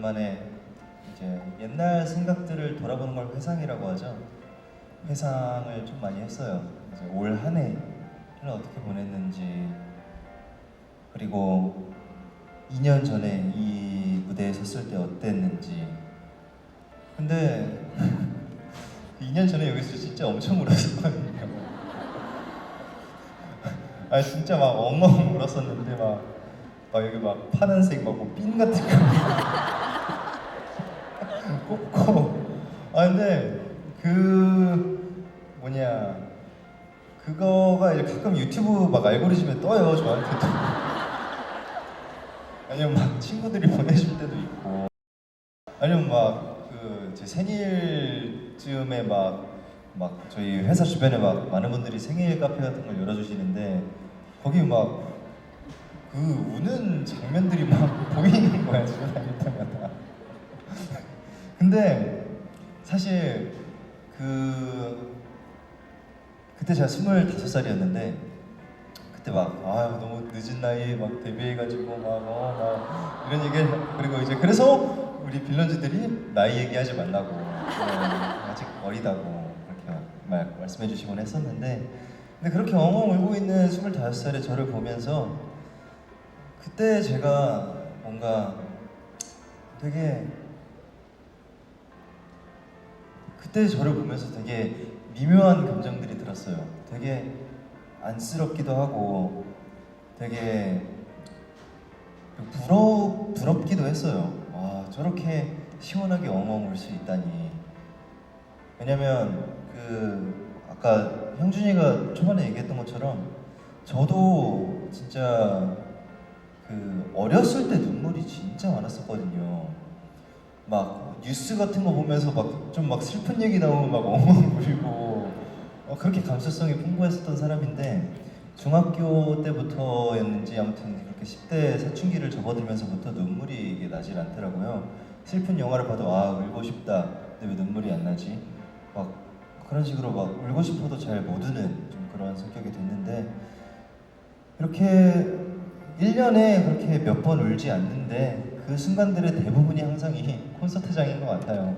오랜만에 이제 옛날 생각들을 돌아보는 걸 회상이라고 하죠. 회상을 좀 많이 했어요. 이제 올 한 해를 어떻게 보냈는지 그리고 2년 전에 이 무대에 섰을 때 어땠는지 근데 2년 전에 여기서 진짜 엄청 울었었거든요 아 진짜 막 엉엉 울었었는데 막, 막 여기 막 파란색 막핀 같은 거 꽂고 아 근데 그 뭐냐 그거가 이제 가끔 유튜브 막 알고리즘에 떠요 저한테도. 아니면 막 친구들이 보내줄 때도 있고. 아니면 막 그 제 생일쯤에 막 막 저희 회사 주변에 막 많은 분들이 생일 카페 같은 걸 열어주시는데 거기 막 그 우는 장면들이 막 보이는 거야 지나다닐 때마다 근데 사실 그 그때 제가 스물다섯 살이었는데 그때 막 아 너무 늦은 나이에 막 데뷔해가지고 막, 어, 막 이런 얘기 그리고 이제 그래서 우리 빌런즈들이 나이 얘기하지 말라고 어, 아직 어리다고 그렇게 말, 말씀해 주시곤 했었는데 근데 그렇게 엉엉 울고 있는 25살의 저를 보면서 그때 제가 뭔가 되게 그때 저를 보면서 되게 미묘한 감정들이 들었어요. 되게 안쓰럽기도 하고 되게 부러 부럽기도 했어요. 와 저렇게 시원하게 엉엉 울 수 있다니. 왜냐면 그 아까 형준이가 초반에 얘기했던 것처럼 저도 진짜 그 어렸을 때 눈물이 진짜 많았었거든요. 막 뉴스 같은 거 보면서 막 좀 막 슬픈 얘기 나오면 막 엉엉 울고 어, 그렇게 감수성이 풍부했었던 사람인데 중학교 때부터였는지 아무튼 그렇게 10대 사춘기를 접어들면서부터 눈물이 이게 나질 않더라고요. 슬픈 영화를 봐도 아 울고 싶다. 근데 왜 눈물이 안 나지? 막 그런 식으로 막 울고 싶어도 잘 못 우는 좀 그런 성격이 됐는데 이렇게 1년에 그렇게 몇 번 울지 않는데 그 순간들의 대부분이 항상 이 콘서트장인 것 같아요.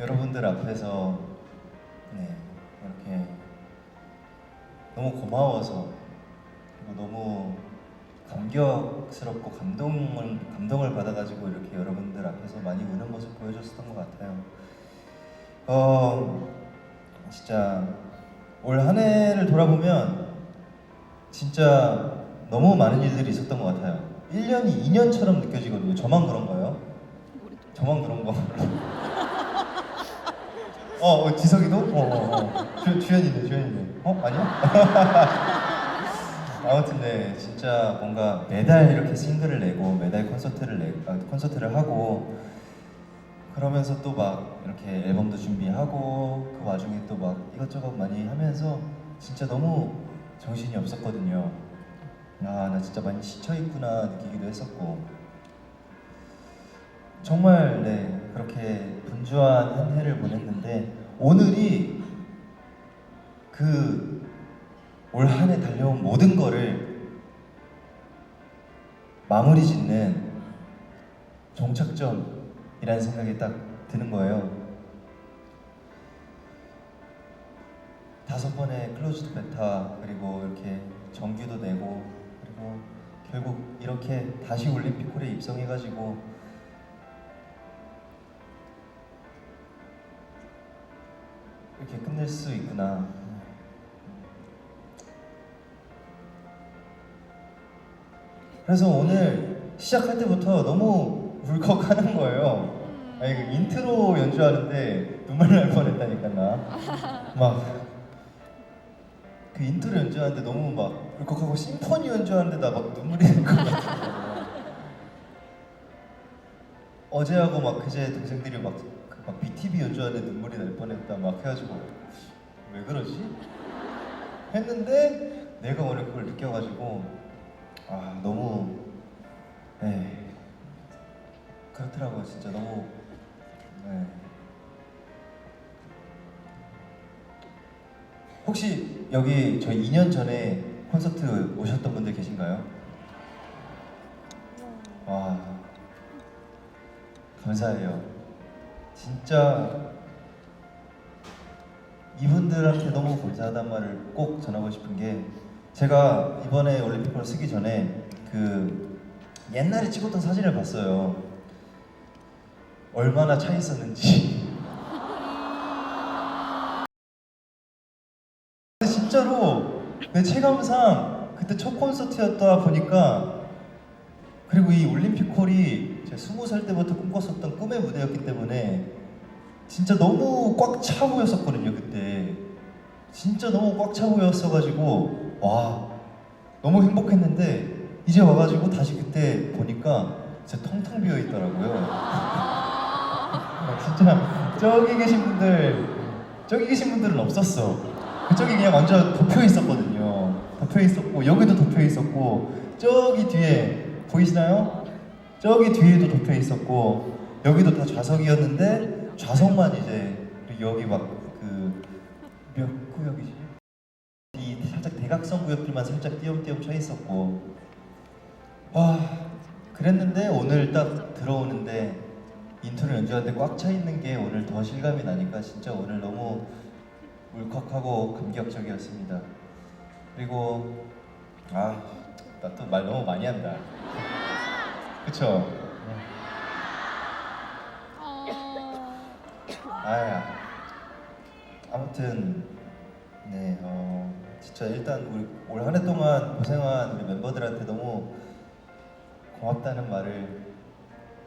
여러분들 앞에서 네, 이렇게 너무 고마워서 그리고 너무 감격스럽고 감동을 감동을 받아가지고 이렇게 여러분들 앞에서 많이 우는 모습 보여줬었던 것 같아요. 어 진짜 올 한 해를 돌아보면 진짜 너무 많은 일들이 있었던 것 같아요. 1년이 2년처럼 느껴지거든요. 저만 그런가요? 저만 그런 거. 어, 어 지석이도? 어, 어, 어. 주, 주연이네, 주연이네. 어, 아니야? 아무튼 네, 진짜 뭔가 매달 이렇게 싱글을 내고 매달 콘서트를 내, 아, 콘서트를 하고 그러면서 또 막 이렇게 앨범도 준비하고 그 와중에 또 막 이것저것 많이 하면서 진짜 너무 정신이 없었거든요. 아, 나 진짜 많이 지쳐 있구나 느끼기도 했었고 정말 네 그렇게 분주한 한 해를 보냈는데 오늘이 그 올 한 해 달려온 모든 거를 마무리 짓는 종착점이라는 생각이 딱 드는 거예요. 다섯 번의 클로즈드 베타 그리고 이렇게 정규도 내고 그리고 결국 이렇게 다시 올림픽홀에 입성해가지고 이렇게 끝낼 수 있구나. 그래서 오늘 시작할 때부터 너무 울컥하는 거예요. 아니 그 인트로 연주하는데 눈물 날 뻔했다니까 나. 막 그 인트로 연주하는데 너무 막 울컥하고 심포니 연주하는데 나 막 눈물이 날것 같아요. 어제하고 막 그제 동생들이 막, 그막 BTV 연주하는데 눈물이 날 뻔했다 막 해가지고 왜 그러지? 했는데 내가 오늘 그걸 느껴가지고 아 너무 에 그렇더라고요 진짜 너무 네. 혹시 여기 저희 2년 전에 콘서트 오셨던 분들 계신가요? 와 감사해요. 진짜 이분들한테 너무 감사하단 말을 꼭 전하고 싶은 게 제가 이번에 올림픽을 쓰기 전에 그 옛날에 찍었던 사진을 봤어요. 얼마나 차 있었는지. 근데 내 체감상 그때 첫 콘서트였다 보니까 그리고 이 올림픽 홀이 제가 스무 살 때부터 꿈꿨었던 꿈의 무대였기 때문에 진짜 너무 꽉 차 보였었거든요 그때. 진짜 너무 꽉 차 보였어가지고 와 너무 행복했는데 이제 와가지고 다시 그때 보니까 진짜 텅텅 비어 있더라고요. 아, 진짜 저기 계신 분들 저기 계신 분들은 없었어. 그쪽이 그냥 완전 덮여 있었거든요 덮여 있었고 여기도 덮여 있었고 저기 뒤에 보이시나요? 저기 뒤에도 덮여 있었고 여기도 다 좌석이었는데 좌석만 이제 여기 막 그 몇 구역이지? 이 살짝 대각선 구역들만 살짝 띄엄띄엄 쳐 있었고 와 그랬는데 오늘 딱 들어오는데 인트로 연주하는데 꽉 차 있는 게 오늘 더 실감이 나니까 진짜 오늘 너무 울컥하고 감격적이었습니다. 그리고 아 나 또 말 너무 많이 한다. 그쵸? 아야. 아무튼 네, 어, 진짜 일단 우리 올 한 해 동안 고생한 우리 멤버들한테 너무 고맙다는 말을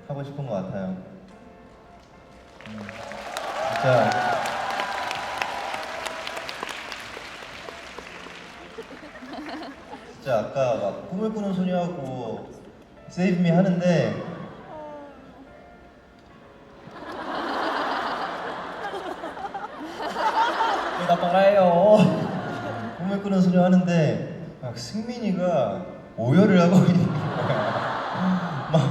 하고 싶은 것 같아요. 음, 진짜 진짜 아까 막 꿈을 꾸는 소녀하고 세이브 미 하는데 나 빨아요. 꿈을 꾸는 소녀 하는데 막 승민이가 오열을 하고 있는 거야. 막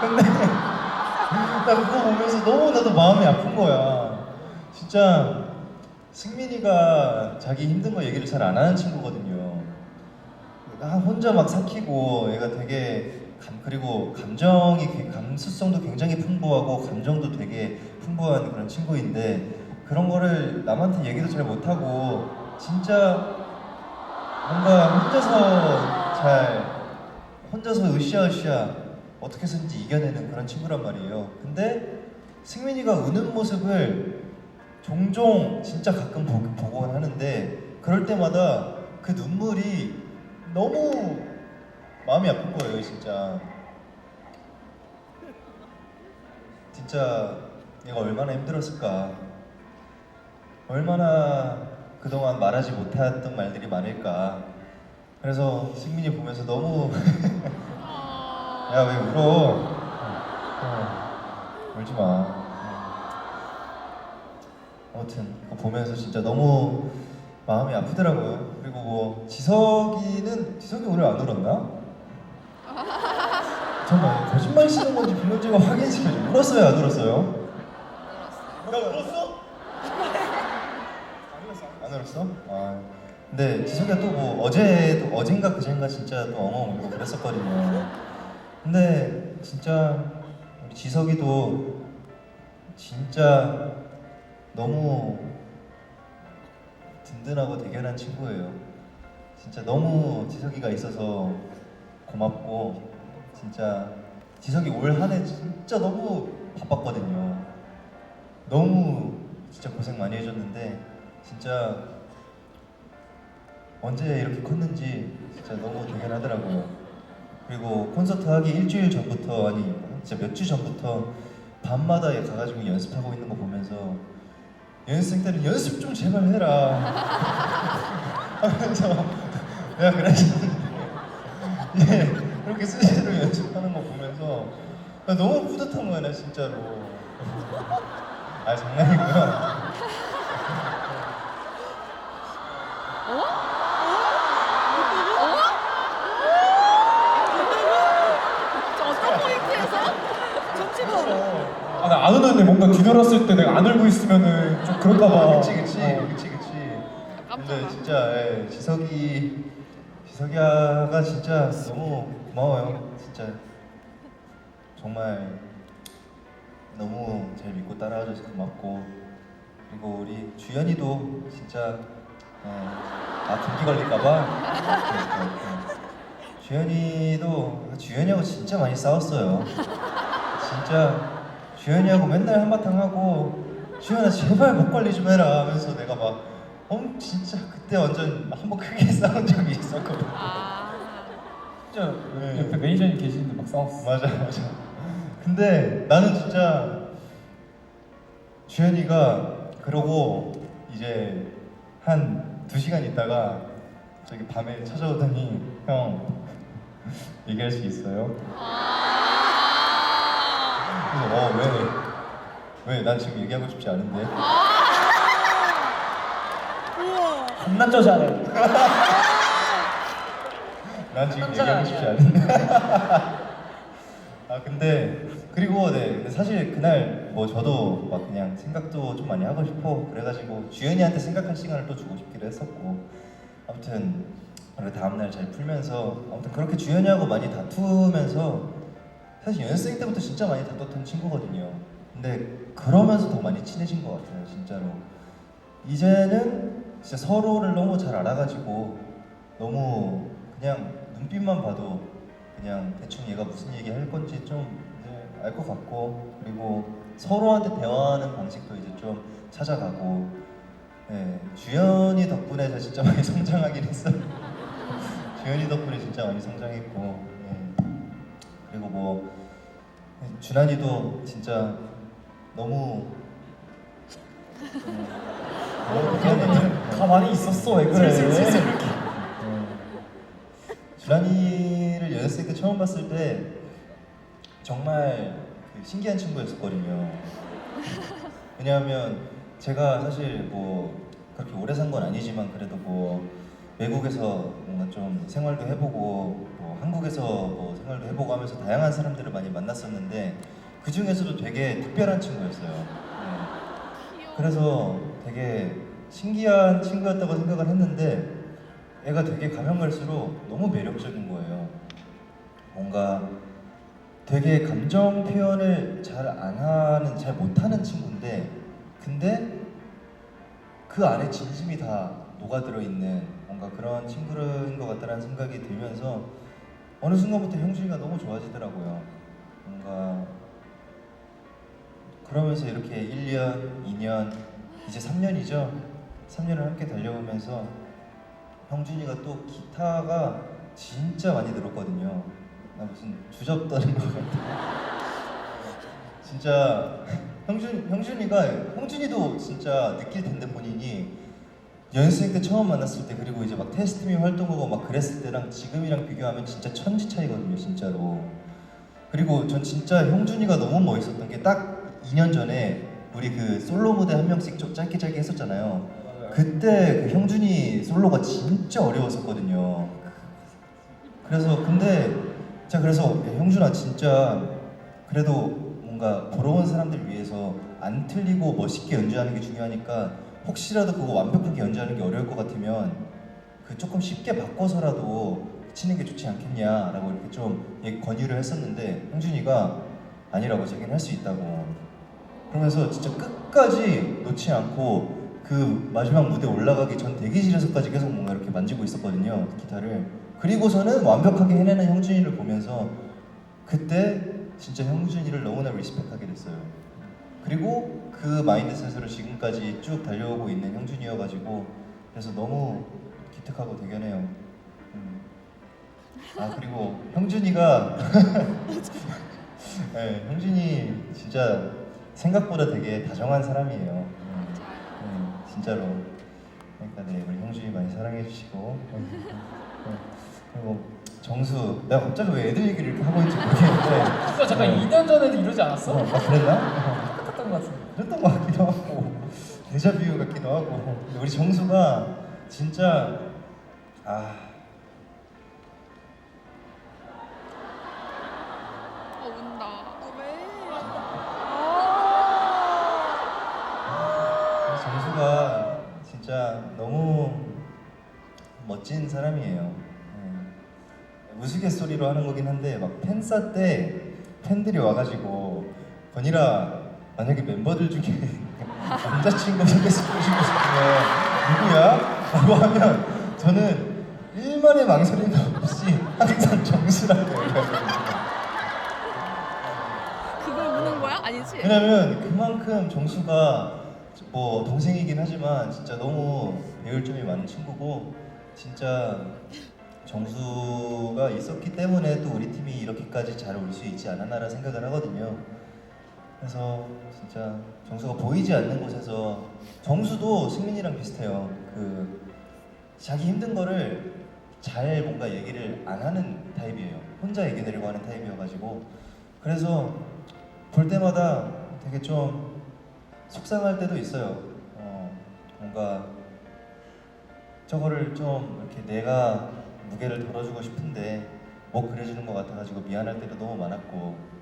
근데 나 그거 보면서 너무 나도 마음이 아픈 거야. 진짜 승민이가 자기 힘든 거 얘기를 잘 안 하는 친구거든요. 아, 혼자 막 삭히고 얘가 되게 감, 그리고 감정이 그- 감수성도 굉장히 풍부하고 감정도 되게 풍부한 그런 친구인데 그런 거를 남한테 얘기도 잘 못하고 진짜 뭔가 혼자서 잘 혼자서 으쌰으쌰 어떻게 해서든지 이겨내는 그런 친구란 말이에요. 근데 승민이가 우는 모습을 종종 진짜 가끔 보, 보곤 하는데 그럴 때마다 그 눈물이 너무 마음이 아픈 거예요, 진짜. 진짜 얘가 얼마나 힘들었을까. 얼마나 그동안 말하지 못했던 말들이 많을까. 그래서 승민이 보면서 너무 야 왜 울어? 어, 울지 마. 아무튼 그거 보면서 진짜 너무 마음이 아프더라고요. 그리고 뭐 지석이는 지석이 오늘 안 울었나? 정말 거짓말 치는 건지 빌런지가 확인시켜줘. 울었어요, 안 울었어요? 나 울었어? 안 울었어? 아 근데 지석이가 또 뭐 어제도 어젠가 그젠가 진짜 또 엉엉 울고 그랬었거든요. 근데 진짜 우리 지석이도 진짜 너무 든든하고 대견한 친구예요. 진짜 너무 지석이가 있어서 고맙고 진짜 지석이 올 한 해 진짜 너무 바빴거든요. 너무 진짜 고생 많이 해줬는데 진짜 언제 이렇게 컸는지 진짜 너무 대견하더라고요. 그리고 콘서트 하기 일주일 전부터 아니 진짜 몇 주 전부터 밤마다 가가지고 연습하고 있는 거 보면서 연습생 때는 연습 좀 제발 해라. 하면서 내가 그랬는데 예 그렇게 스스로 연습하는 거 보면서 나 너무 뿌듯한 거야 나 진짜로. 아 장난이고요 저어떤 포인트에서? 좋지 안 웃는데 뭔가 뒤돌았을 때 내가 안 울고 있으면은 좀 그럴까봐. 그치 그치 어. 그치 그치. 근데 진짜 예, 지석이 지석이가 진짜 너무 고마워요. 진짜 정말 너무 잘 믿고 따라와줘서 고맙고 그리고 우리 주연이도 진짜 예, 아 감기 걸릴까봐 네, 주연이도 주연이하고 진짜 많이 싸웠어요. 진짜 주연이하고 맨날 한바탕 하고 주연아 제발 목 관리 좀 해라 하면서 내가 막 엄 진짜 그때 완전 한 번 크게 싸운 적이 있었거든. 아. 진짜 네. 옆에 매니저님 계시는데 막 싸웠어. 맞아 맞아. 근데 나는 진짜 주연이가 그러고 이제 한 두 시간 있다가 저기 밤에 찾아오더니 형 얘기할 수 있어요? 그래서 어 왜? 왜? 난 지금 얘기하고 싶지 않은데. 우와. 한남자 잘해. 난 지금 얘기하고 싶지. 않은데. 아 근데 그리고 네 근데 사실 그날 뭐 저도 막 그냥 생각도 좀 많이 하고 싶어 그래가지고 주연이한테 생각할 시간을 또 주고 싶기도 했었고 아무튼 그래 다음날 잘 풀면서 아무튼 그렇게 주연이하고 많이 다투면서 사실 연습생 때부터 진짜 많이 다퉜던 친구거든요. 근데 그러면서 더 많이 친해진 것 같아요 진짜로. 이제는 진짜 서로를 너무 잘 알아가지고 너무 그냥 눈빛만 봐도 그냥 대충 얘가 무슨 얘기 할 건지 좀 알 것 같고 그리고 서로한테 대화하는 방식도 이제 좀 찾아가고 네, 주연이 덕분에 진짜 많이 성장하긴 했어요. 주연이 덕분에 진짜 많이 성장했고 네. 그리고 뭐 준환이도 진짜 너무 미안해. 가만히 있었어 왜 그래? 주란이를 연습생 때 처음 봤을 때 정말 그 신기한 친구였었거든요. 왜냐하면 제가 사실 뭐 그렇게 오래 산 건 아니지만 그래도 뭐 외국에서 뭔가 좀 생활도 해보고 뭐 한국에서 뭐 생활도 해보고 하면서 다양한 사람들을 많이 만났었는데 그 중에서도 되게 특별한 친구였어요. 네. 그래서 되게 신기한 친구였다고 생각을 했는데 애가 되게 가면 갈수록 너무 매력적인 거예요. 뭔가 되게 감정 표현을 잘 안 하는, 잘 못하는 친구인데, 근데 그 안에 진심이 다 녹아들어 있는 뭔가 그런 친구인 것 같다는 생각이 들면서 어느 순간부터 형준이가 너무 좋아지더라고요. 뭔가 그러면서 이렇게 1년, 2년, 이제 3년이죠. 3년을 함께 달려오면서 형준이가 또 기타가 진짜 많이 늘었거든요. 나 무슨 주접 떠는 것 같아. 진짜 형준 형준이가 형준이도 진짜 느낄 텐데 본인이 연습생 때 처음 만났을 때 그리고 이제 막 테스트미 활동하고 막 그랬을 때랑 지금이랑 비교하면 진짜 천지 차이거든요, 진짜로. 그리고 전 진짜 형준이가 너무 멋있었던 게 딱 2년 전에 우리 그 솔로 무대 한 명씩 좀 짧게 짧게 했었잖아요. 그때 그 형준이 솔로가 진짜 어려웠었거든요. 그래서 근데 자 그래서 야, 형준아 진짜 그래도 뭔가 온 사람들 위해서 안 틀리고 멋있게 연주하는 게 중요하니까 혹시라도 그거 완벽하게 연주하는 게 어려울 것 같으면 그 조금 쉽게 바꿔서라도 치는 게 좋지 않겠냐라고 이렇게 좀 권유를 했었는데 형준이가 아니라고 자기는 할 수 있다고. 그러면서 진짜 끝까지 놓지 않고 그 마지막 무대 올라가기 전 대기실에서까지 계속 뭔가 이렇게 만지고 있었거든요 기타를. 그리고서는 완벽하게 해내는 형준이를 보면서 그때 진짜 형준이를 너무나 리스펙하게 됐어요. 그리고 그 마인드셋으로 지금까지 쭉 달려오고 있는 형준이여가지고 그래서 너무 기특하고 대견해요 음. 아 그리고 형준이가 네, 형준이 진짜 생각보다 되게 다정한 사람이에요 음. 네, 진짜로. 그러니까 네 우리 형준이 많이 사랑해 주시고 네, 그리고 정수 내가 갑자기 왜 애들 얘기를 이렇게 하고 있는지 모르겠는데 진짜 잠깐 2년 전에도 이러지 않았어? 어, 아, 그랬나? 똑같았던 것 같은데. 그랬던 것 같기도 하고 대자뷰 같기도 하고. 근데 우리 정수가 진짜 아. 아, 아. 멋진 사람이에요. 네. 우스갯소리로 하는 거긴 한데 막 팬싸 때 팬들이 와가지고 번이라 만약에 멤버들 중에 남자친구 소개시키고 싶으면 누구야? 라고 하면 저는 일만의 망설임도 없이 항상 정수라고 얘기하거든요. 그걸 묻는 거야? 아니지? 왜냐면 그만큼 정수가 뭐 동생이긴 하지만 진짜 너무 배울 점이 많은 친구고 진짜 정수가 있었기 때문에 또 우리 팀이 이렇게까지 잘 올 수 있지 않았나라 생각을 하거든요. 그래서 진짜 정수가 보이지 않는 곳에서 정수도 승민이랑 비슷해요. 그 자기 힘든 거를 잘 뭔가 얘기를 안 하는 타입이에요. 혼자 얘기하려고 하는 타입이어가지고 그래서 볼 때마다 되게 좀 속상할 때도 있어요. 어, 뭔가 저거를 좀 이렇게 내가 무게를 덜어주고 싶은데 못 그래주는 것 같아가지고 미안할 때도 너무 많았고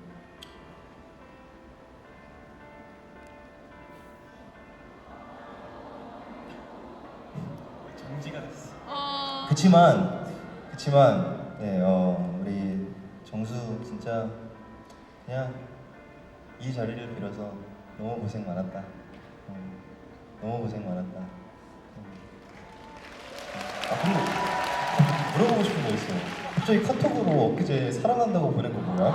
그치만 그치만 네, 어, 우리 정수 진짜 그냥 이 자리를 빌어서 너무 고생 많았다. 어, 너무 고생 많았다. 어. 아 그리고 물어보고 싶은 거 있어요. 갑자기 카톡으로 엊그제 사랑한다고 보낸 거 뭐야?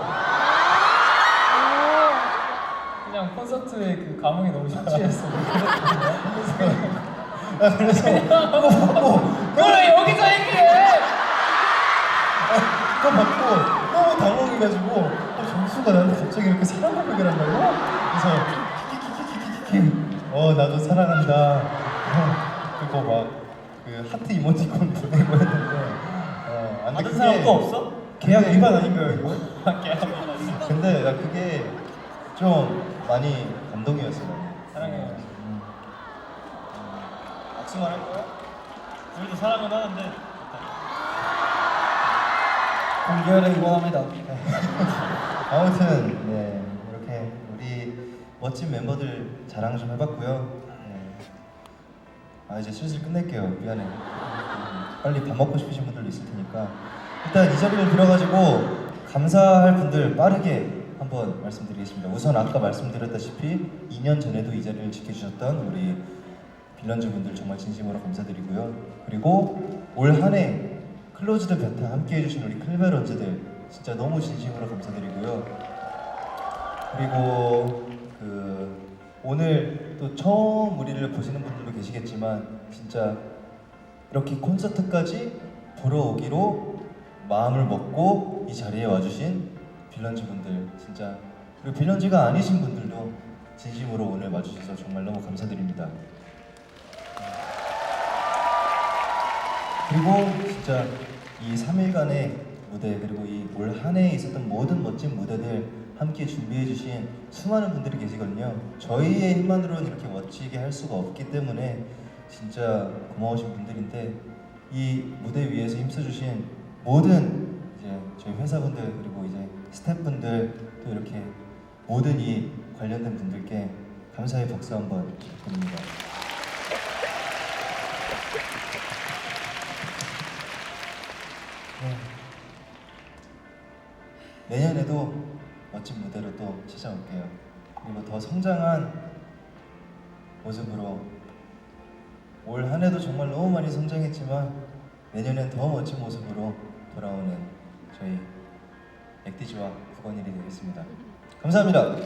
그냥 콘서트의 그 감흥이 너무 심취했어. 아 그래서 그거 받고 그래 여기서 얘기해. 그거 받고 너무 당황해가지고 나한테 갑자기 이렇게 사랑 고백을 한다고? 그래서 키키키키키키 어 나도 사랑한다 어, 그리고 막그 하트 이모티콘 보내고 했는데 어, 안 받은 사람 또 없어? 계약 위반 아닌가요 이거? 계약 위반 아닌가? 근데 나 그게 좀 많이 감동이었어 나는. 사랑해요. 음. 악수만 할 거야? 우리도 사랑은 하는데 공개를 응원합니다. 아무튼 네 이렇게 우리 멋진 멤버들 자랑 좀 해봤고요. 네. 아 이제 슬슬 끝낼게요. 미안해. 음, 빨리 밥 먹고 싶으신 분들도 있을 테니까 일단 이 자리를 빌어가지고 감사할 분들 빠르게 한번 말씀드리겠습니다. 우선 아까 말씀드렸다시피 2년 전에도 이 자리를 지켜주셨던 우리 빌런즈 분들 정말 진심으로 감사드리고요. 그리고 올 한해 클로즈드 베타 함께 해주신 우리 클베런즈들 진짜 너무 진심으로 감사드리고요. 그리고 그 오늘 또 처음 우리를 보시는 분들도 계시겠지만 진짜 이렇게 콘서트까지 보러 오기로 마음을 먹고 이 자리에 와주신 빌런즈 분들 진짜 그리고 빌런즈가 아니신 분들도 진심으로 오늘 와주셔서 정말 너무 감사드립니다. 그리고 진짜 이 3일간의 무대 그리고 이 올 한 해에 있었던 모든 멋진 무대들 함께 준비해 주신 수많은 분들이 계시거든요. 저희의 힘만으로는 이렇게 멋지게 할 수가 없기 때문에 진짜 고마우신 분들인데 이 무대 위에서 힘써 주신 모든 이제 저희 회사분들 그리고 이제 스태프분들 또 이렇게 모든 이 관련된 분들께 감사의 박수 한번 드립니다. 네. 내년에도 멋진 무대로 또 찾아올게요. 그리고 더 성장한 모습으로 올 한 해도 정말 너무 많이 성장했지만 내년엔 더 멋진 모습으로 돌아오는 저희 액디즈와 국원일이 되겠습니다. 감사합니다.